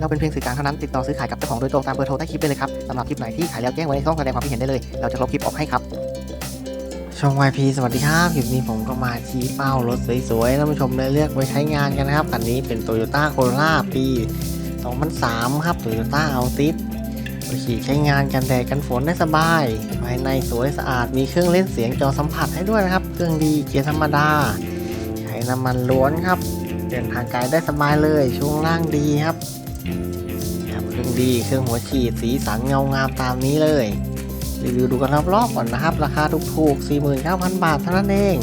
เราเป็นเพียงสื่อกลางเท่านั้นติดต่อซื้อขายกับเจ้าของโดยตรงตามเบอร์โทรใต้คลิปได้เลยครับสำหรับคลิปไหนที่ขายแล้วแจ้งไว้ในช่องแสดงความคิดเห็นได้เลยเราจะลบคลิปออกให้ครับช่อง YP สวัสดีครับคลิปนี้ผมก็มาชี้เป้ารถสวยๆท่านผู้ชมได้เลือกไว้ใช้งานกันนะครับคันนี้เป็น Toyota Corolla ปี 2003 ครับ Toyota Altis ไปขี่ใช้งานกันแดดกันฝนได้สบายภายในสวยสะอาดมีเครื่องเล่นเสียงจอสัมผัสให้ด้วยนะครับ เครื่องดีเกียร์ธรรมดา ใช้น้ำมันล้วนครับ เดินทางไกลได้สบายเลยช่วงล่างดีครับ ครับเครื่องดีเครื่องหัวฉีดสีสันเงางามตามนี้เลยรีวิวดูกันรอบๆก่อนนะครับ ราคาถูกๆ49,000 บาทเท่านั้นเอง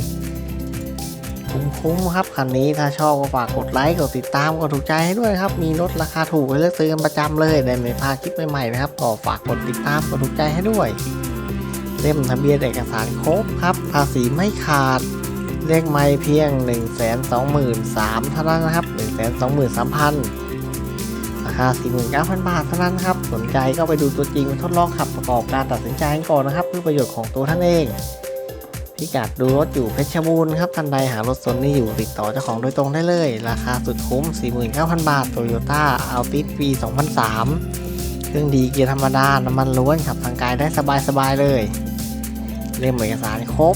คุ้มๆครับคันนี้ถ้าชอบก็ฝากกดไลค์กดติดตามกดถูกใจให้ด้วยครับ มีรถราคาถูกให้เลือกซื้อกันประจำเลยได้ไม่พลาดคลิปใหม่ๆนะครับก็ฝากกดติดตามกดถูกใจให้ด้วย เล่มทะเบียนเอกสารครบครับ ภาษีไม่ขาด เลขไม่เพียง 1 2 3 0 0 0เท่านั้นนะครับ 1 2 3 0 0 0 ราคา 49,000 บาทเท่านั้นครับ สนใจก็ไปดูตัวจริงทดลองขับประกอบการตัดสินใจกันก่อนนะครับ เพื่อประโยชน์ของตัวท่านเอง พิกัดดูรถอยู่เพชรบูรณ์ครับท่านใดหารถสนนี้อยู่ติดต่อเจ้าของโดยตรงได้เลย ราคาสุดคุ้ม 49,000 บาท Toyota Altis ปี2003เครื่องดีเกียร์ธรรมดา น้ำมันล้วนขับทางไกลได้สบายๆเลย เล่มเอกสารครบ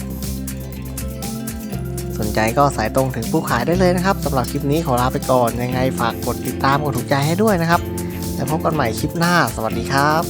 สนใจก็สายตรงถึงผู้ขายได้เลยนะครับสำหรับคลิปนี้ขอลาไปก่อนยังไงฝากกดติดตามกดถูกใจให้ด้วยนะครับแล้วพบกันใหม่คลิปหน้า สวัสดีครับ